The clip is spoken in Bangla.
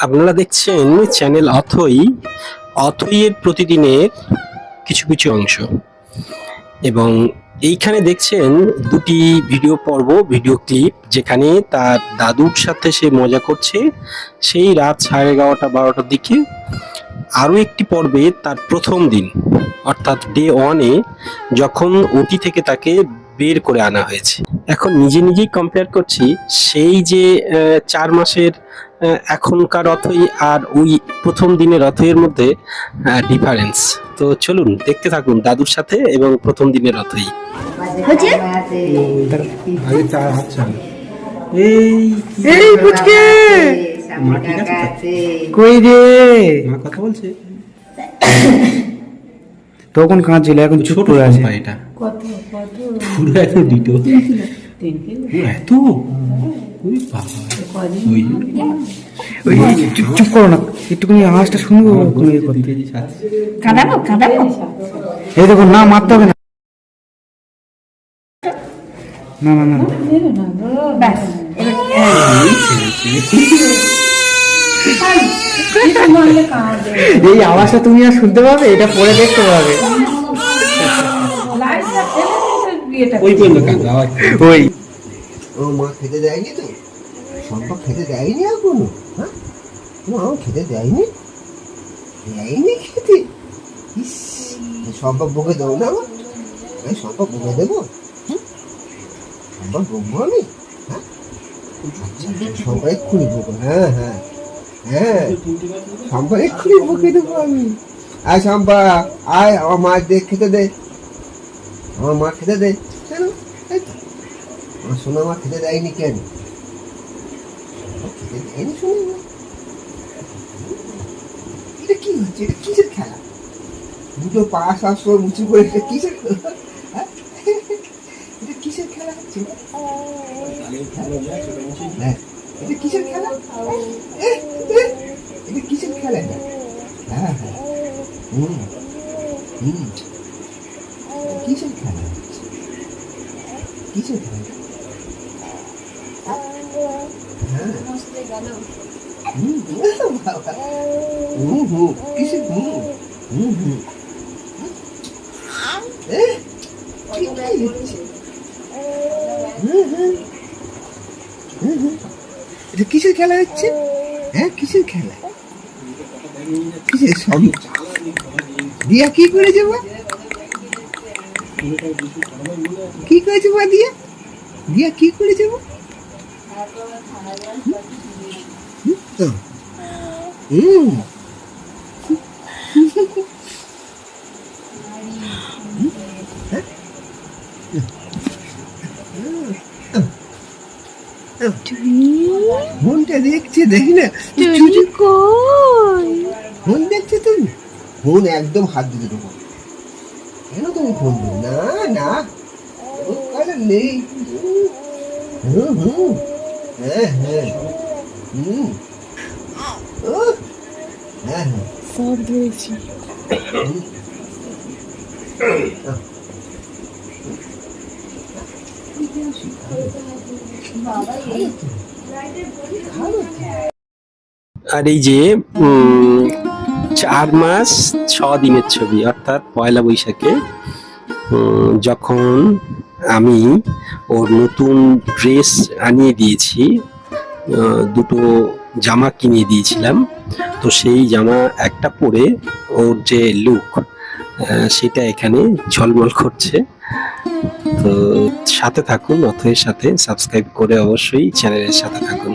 আপনারা দেখছেন চ্যানেল অথই, অথইয়ের প্রতিদিনের কিছু কিছু অংশ। এবং এইখানে দেখছেন দুটি ভিডিও পর্ব, ভিডিও ক্লিপ, যেখানে তার দাদুর সাথে সে মজা করছে। সেই রাত সাড়ে এগারোটা, বারোটার দিকে আরও একটি পর্বে তার প্রথম দিন, অর্থাৎ ডে ওয়ানে যখন ওটি থেকে তাকে বের করে আনা হয়েছে। এখন নিজে নিজেই কম্পেয়ার করছি, সেই যে চার মাসের এখনকার রথই আর ওই প্রথম দিনের রথের মধ্যে ডিফারেন্স তো চলুন দেখতে থাকুন দাদুর সাথে এবং প্রথম দিনের রথই। হচ্ছে? আগে চার এই এই পুচকে! মা ঠিক আছে কই রে? মা কথা বলছে। তখন কাঁদছিল এখন ছোট আছে। এটা পুরো ডিটো এত? ওই বাবা ওই ওই চুপ চুপ করো না একটুখানি আওয়াজটা শুনব কাঁদাবো কাঁদাবো? এই দেখো না মারতে হবে না। না না না এই আওয়াজটা তুমি আর শুনতে পাবে এটা পরে দেখতে পাবে। ওই পর্যন্ত আওয়াজ। ওই। ও মা খেতে দেয়নি তো? সম্পর্ক খেতে দেয়নি এখনও? হ্যাঁ? মা খেতে দেয়নি? দেয়নি খেতে? ইস সম্পর্ক বকে দেবো না আমার এই সম্পর্ক বকে দেবো? সম্পর্ক বকবো আমি? হ্যাঁ? আচ্ছা সম্পর্ক এক্ষুনি বকবো। হ্যাঁ হ্যাঁ হ্যাঁ সম্পর্ক এক্ষুনি বকে দেবো আমি। আয় সম্পা আয়, আমার মা দে খেতে দে। আমার মা খেতে দে। কেন এই তো। আমার সোনা মা খেতে দেয়নি কেন? খেতে দেয়নি মা এটা কি হচ্ছে? এটা কিসের খেলা? দুটো পা সবসময় উঁচু করে এটা কিসের খেলা? হ্যাঁ? এটা কিসের খেলা হচ্ছে? হ্যাঁ, এটা কিসের খেলা? এটা কিসের খেলা? হ্যাঁ হ্যাঁ। হুম হুম। কিসের খেলা কিসের খেলা হ্যাঁ হুম, বাবা। হুম, হুম, কিসের হুম? হুম, হুম। এ, কি কি হচ্ছে? হুম, হুম। হুম, হুম। এটা কিসের খেলা হচ্ছে হ্যাঁ কিসের খেলা কিসের সব দিয়া কি করেছে মা কি করেছে মা দিয়া দিয়া কি করেছে মা? হুম, ফোনটা দেখছে দেখি না চুচু ফোন দেখছে তুমি ফোন একদম হাত দিতে দেবো কেন তুমি ফোন না না। ও কালে নেই। হুম হুম। ও হ্যাঁ হ্যাঁ সব ধরেছি আর এই যে চার মাস ছ দিনের ছবি, অর্থাৎ পয়লা বৈশাখে যখন আমি ওর নতুন ড্রেস আনিয়ে দিয়েছি দুটো জামা কিনে দিয়েছিলাম। তো সেই জামা একটা পরে ওর যে লুক সেটা এখানে ঝলমল করছে। তো সাথে থাকুন অথের সাথে সাবস্ক্রাইব করে অবশ্যই চ্যানেলের সাথে থাকুন।